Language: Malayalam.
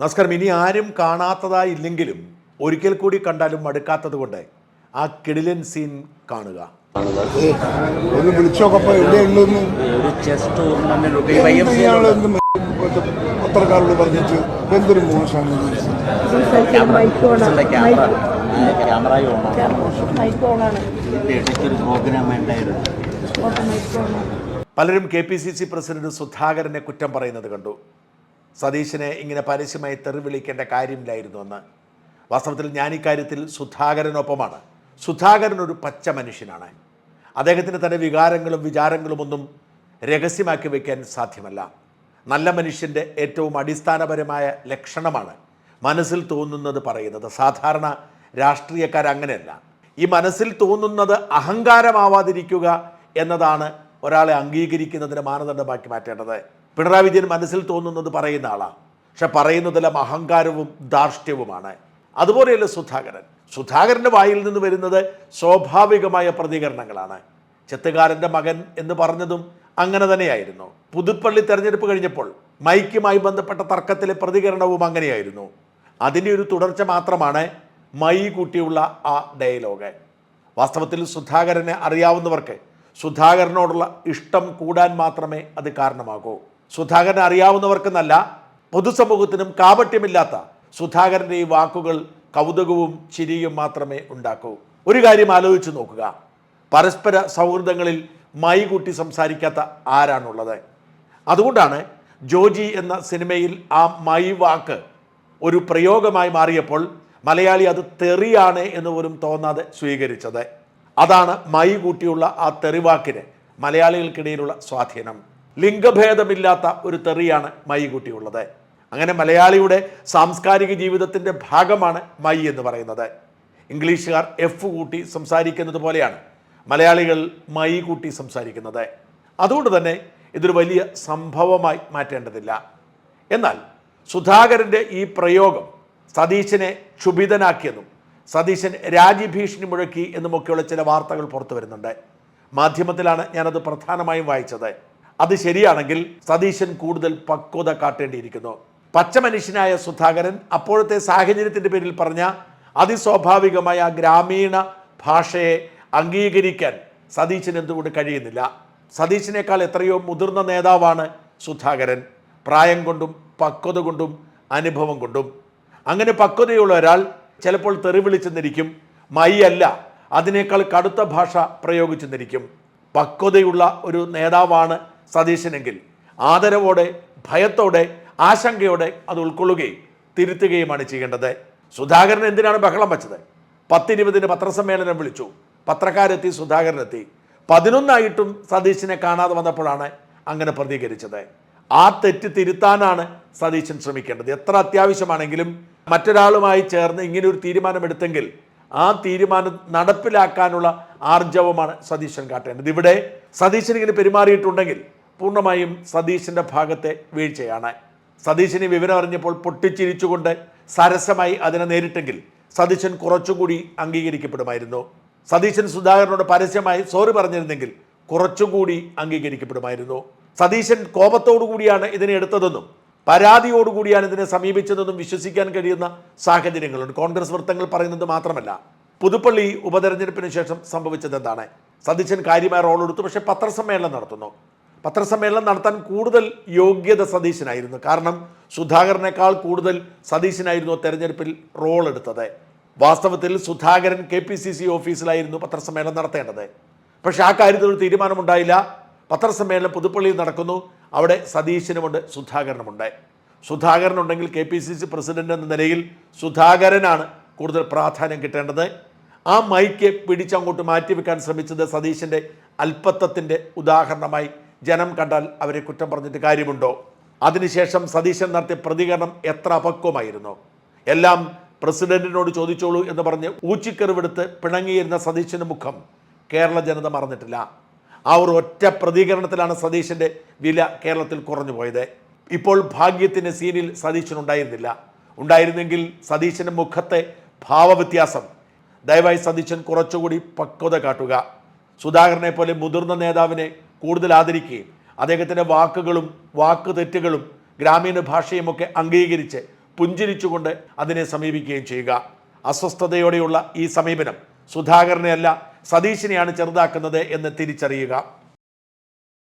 നമസ്കാരം. ഇനി ആരും കാണാത്തതായില്ലെങ്കിലും ഒരിക്കൽ കൂടി കണ്ടാലും മടുക്കാത്തത് കൊണ്ട് ആ കിടിലൻ സീൻ കാണുക. ഒന്ന് വിളിച്ചോക്കപ്പോ പത്രക്കാരോട് പറഞ്ഞിട്ട് എന്തൊരു മോശമാണ് പലരും K P C C president സുധാകരനെ കുറ്റം പറയുന്നത് കണ്ടു. സതീശനെ ഇങ്ങനെ പരസ്യമായി തെറി വിളിക്കേണ്ട കാര്യമില്ലായിരുന്നു വാസ്തവത്തിൽ ഞാൻ ഇക്കാര്യത്തിൽ സുധാകരനൊപ്പമാണ്. സുധാകരൻ ഒരു പച്ച മനുഷ്യനാണ്. അദ്ദേഹത്തിന് തന്നെ വികാരങ്ങളും വിചാരങ്ങളും ഒന്നും രഹസ്യമാക്കി വയ്ക്കാൻ സാധ്യമല്ല. നല്ല മനുഷ്യന്റെ ഏറ്റവും അടിസ്ഥാനപരമായ ലക്ഷണമാണ് മനസ്സിൽ തോന്നുന്നത് പറയുന്നത്. സാധാരണ രാഷ്ട്രീയക്കാർ അങ്ങനെയല്ല. ഈ മനസ്സിൽ തോന്നുന്നത് അഹങ്കാരമാവാതിരിക്കുക എന്നതാണ് ഒരാളെ അംഗീകരിക്കുന്നതിന് മാനദണ്ഡമാക്കി മാറ്റേണ്ടത്. പിണറായി വിജയൻ മനസ്സിൽ തോന്നുന്നത് പറയുന്ന ആളാണ് പക്ഷെ പറയുന്നതെല്ലാം അഹങ്കാരവും ധാർഷ്ട്യവുമാണ്. അതുപോലെയല്ല സുധാകരൻ. സുധാകരന്റെ വായിൽ നിന്ന് വരുന്നത് സ്വാഭാവികമായ പ്രതികരണങ്ങളാണ്. ചെത്തുകാരന്റെ മകൻ എന്ന് പറഞ്ഞതും അങ്ങനെ തന്നെയായിരുന്നു. പുതുപ്പള്ളി തെരഞ്ഞെടുപ്പ് കഴിഞ്ഞപ്പോൾ മൈക്കുമായി ബന്ധപ്പെട്ട തർക്കത്തിലെ പ്രതികരണവും അങ്ങനെയായിരുന്നു. അതിന്റെ ഒരു തുടർച്ച മാത്രമാണ് മൈ കൂട്ടിയുള്ള ആ ഡയലോഗ്. വാസ്തവത്തിൽ സുധാകരനെ അറിയാവുന്നവർക്ക് സുധാകരനോടുള്ള ഇഷ്ടം കൂടാൻ മാത്രമേ അത് കാരണമാകൂ. സുധാകരനെ അറിയാവുന്നവർക്കെന്നല്ല പൊതുസമൂഹത്തിനും കാപട്യമില്ലാത്ത സുധാകരന്റെ ഈ വാക്കുകൾ കൗതുകവും ചിരിയും മാത്രമേ ഉണ്ടാക്കൂ. ഒരു കാര്യം ആലോചിച്ച് നോക്കുക. പരസ്പര സൗഹൃദങ്ങളിൽ മൈ കൂട്ടി സംസാരിക്കാത്ത ആരാണുള്ളത്? അതുകൊണ്ടാണ് ജോജി എന്ന സിനിമയിൽ ആ മൈ വാക്ക് ഒരു പ്രയോഗമായി മാറിയപ്പോൾ മലയാളി അത് തെറിയാണ് എന്ന് പോലും തോന്നാതെ സ്വീകരിച്ചത്. അതാണ് മൈ കൂട്ടിയുള്ള ആ തെറിവാക്കിന് മലയാളികൾക്കിടയിലുള്ള സ്വാധീനം. ലിംഗഭേദമില്ലാത്ത ഒരു തെറിയാണ് മൈ കൂട്ടിയുള്ളത് അങ്ങനെ മലയാളിയുടെ സാംസ്കാരിക ജീവിതത്തിന്റെ ഭാഗമാണ് മൈ എന്ന് പറയുന്നത്. ഇംഗ്ലീഷുകാർ എഫ് കൂട്ടി സംസാരിക്കുന്നത് പോലെയാണ് മലയാളികൾ മൈ കൂട്ടി സംസാരിക്കുന്നത്. അതുകൊണ്ട് തന്നെ ഇതൊരു വലിയ സംഭവമായി മാറ്റേണ്ടതില്ല. എന്നാൽ സുധാകരന്റെ ഈ പ്രയോഗം സതീശനെ ക്ഷുഭിതനാക്കിയെന്നും സതീശൻ രാജ്യഭീഷണി മുഴക്കി എന്നുമൊക്കെയുള്ള ചില വാർത്തകൾ പുറത്തു വരുന്നുണ്ട്. മാധ്യമത്തിലാണ് ഞാനത് പ്രധാനമായും വായിച്ചത്. അത് ശരിയാണെങ്കിൽ സതീശൻ കൂടുതൽ പക്വത കാട്ടേണ്ടിയിരിക്കുന്നു. പച്ച മനുഷ്യനായ സുധാകരൻ അപ്പോഴത്തെ സാഹചര്യത്തിന്റെ പേരിൽ പറഞ്ഞ അതിസ്വാഭാവികമായ ഗ്രാമീണ ഭാഷയെ അംഗീകരിക്കാൻ സതീശൻ എന്തുകൊണ്ട് കഴിയുന്നില്ല? സതീശിനേക്കാൾ എത്രയോ മുതിർന്ന നേതാവാണ് സുധാകരൻ. പ്രായം കൊണ്ടും പക്വത കൊണ്ടും അനുഭവം കൊണ്ടും. അങ്ങനെ പക്വതയുള്ള ഒരാൾ ചിലപ്പോൾ തെറി വിളിച്ചെന്നിരിക്കും മൈ അല്ല അതിനേക്കാൾ കടുത്ത ഭാഷ പ്രയോഗിച്ചെന്നിരിക്കും. പക്വതയുള്ള ഒരു നേതാവാണ് സതീശനെങ്കിൽ ആദരവോടെ ഭയത്തോടെ ആശങ്കയോടെ അത് ഉൾക്കൊള്ളുകയും തിരുത്തുകയുമാണ് ചെയ്യേണ്ടത്. സുധാകരൻ എന്തിനാണ് ബഹളം വെച്ചത്? പത്തിരുപതിന് പത്രസമ്മേളനം വിളിച്ചു. പത്രക്കാരെത്തി സുധാകരനെത്തി. പതിനൊന്നായിട്ടും സതീശനെ കാണാതെ വന്നപ്പോഴാണ് അങ്ങനെ പ്രതികരിച്ചത്. ആ തെറ്റ് തിരുത്താനാണ് സതീശൻ ശ്രമിക്കേണ്ടത്. എത്ര അത്യാവശ്യമാണെങ്കിലും മറ്റൊരാളുമായി ചേർന്ന് ഇങ്ങനെ ഒരു തീരുമാനമെടുത്തെങ്കിൽ ആ തീരുമാനം നടപ്പിലാക്കാനുള്ള ആർജവമാണ് സതീശൻ കാട്ടേണ്ടത്. ഇവിടെ സതീശൻ ഇങ്ങനെ പെരുമാറിയിട്ടുണ്ടെങ്കിൽ പൂർണമായും സതീശന്റെ ഭാഗത്തെ വീഴ്ചയാണ്. സതീശിന് വിവരം അറിഞ്ഞപ്പോൾ പൊട്ടിച്ചിരിച്ചുകൊണ്ട് സരസമായി അതിനെ നേരിട്ടെങ്കിൽ സതീശൻ കുറച്ചുകൂടി അംഗീകരിക്കപ്പെടുമായിരുന്നു. സതീശൻ സുധാകരനോട് പരസ്യമായി സോറി പറഞ്ഞിരുന്നെങ്കിൽ കുറച്ചുകൂടി അംഗീകരിക്കപ്പെടുമായിരുന്നു. സതീശൻ കോപത്തോടു കൂടിയാണ് ഇതിനെ എടുത്തതെന്നും പരാതിയോടുകൂടിയാണ് ഇതിനെ സമീപിച്ചതെന്നും വിശ്വസിക്കാൻ കഴിയുന്ന സാഹചര്യങ്ങളുണ്ട്. കോൺഗ്രസ് വൃത്തങ്ങൾ പറയുന്നത് മാത്രമല്ല പുതുപ്പള്ളി ഉപതെരഞ്ഞെടുപ്പിന് ശേഷം സംഭവിച്ചത് എന്താണ് സതീശൻ കാര്യമായ റോൾ എടുത്തു പക്ഷേ പത്രസമ്മേളനം നടത്തുന്നു. പത്രസമ്മേളനം നടത്താൻ കൂടുതൽ യോഗ്യത സതീശനായിരുന്നു. കാരണം സുധാകരനേക്കാൾ കൂടുതൽ സതീശനായിരുന്നു തെരഞ്ഞെടുപ്പിൽ റോൾ എടുത്തത്. വാസ്തവത്തിൽ സുധാകരൻ കെ പി സി സി ഓഫീസിലായിരുന്നു പത്രസമ്മേളനം നടത്തേണ്ടത്. പക്ഷേ ആ കാര്യത്തിൽ ഒരു തീരുമാനമുണ്ടായില്ല. പത്രസമ്മേളനം പുതുപ്പള്ളിയിൽ നടക്കുന്നു. അവിടെ സതീശനുമുണ്ട് സുധാകരനുമുണ്ട്. സുധാകരനുണ്ടെങ്കിൽ K P C C president എന്ന നിലയിൽ സുധാകരനാണ് കൂടുതൽ പ്രാധാന്യം കിട്ടേണ്ടത്. ആ മൈക്ക് പിടിച്ചങ്ങോട്ട് മാറ്റിവെക്കാൻ ശ്രമിച്ചത് സതീശന്റെ അല്പത്വത്തിന്റെ ഉദാഹരണമായി ജനം കണ്ടാൽ അവരെ കുറ്റം പറഞ്ഞിട്ട് കാര്യമുണ്ടോ? അതിനുശേഷം സതീശൻ നടത്തിയ പ്രതികരണം എത്ര അപക്വമായിരുന്നു? എല്ലാം പ്രസിഡന്റിനോട് ചോദിച്ചോളൂ എന്ന് പറഞ്ഞ് ഊച്ചിക്കറിവെടുത്ത് പിണങ്ങിയിരുന്ന സതീശന്റെ മുഖം കേരള ജനത മറന്നിട്ടില്ല. ആ ഒരു ഒറ്റ പ്രതികരണത്തിലാണ് സതീശന്റെ വില കേരളത്തിൽ കുറഞ്ഞു പോയത്. ഇപ്പോൾ ഭാഗ്യത്തിന് സീനിൽ സതീശൻ ഉണ്ടായിരുന്നില്ല. ഉണ്ടായിരുന്നെങ്കിൽ സതീശന്റെ മുഖത്തെ ഭാവവ്യത്യാസം. ദയവായി സതീശൻ കുറച്ചുകൂടി പക്വത കാട്ടുക. സുധാകരനെ പോലെ മുതിർന്ന നേതാവിനെ കൂടുതൽ ആദരിക്കുകയും അദ്ദേഹത്തിന്റെ വാക്കുകളും വാക്ക് തെറ്റുകളും ഗ്രാമീണ ഭാഷയുമൊക്കെ അംഗീകരിച്ച് പുഞ്ചിരിച്ചുകൊണ്ട് അതിനെ സമീപിക്കുകയും ചെയ്യുക. അസ്വസ്ഥതയോടെയുള്ള ഈ സമീപനം സുധാകരനെയല്ല സതീശിനെയാണ് ചെറുതാക്കുന്നത് എന്ന് തിരിച്ചറിയുക.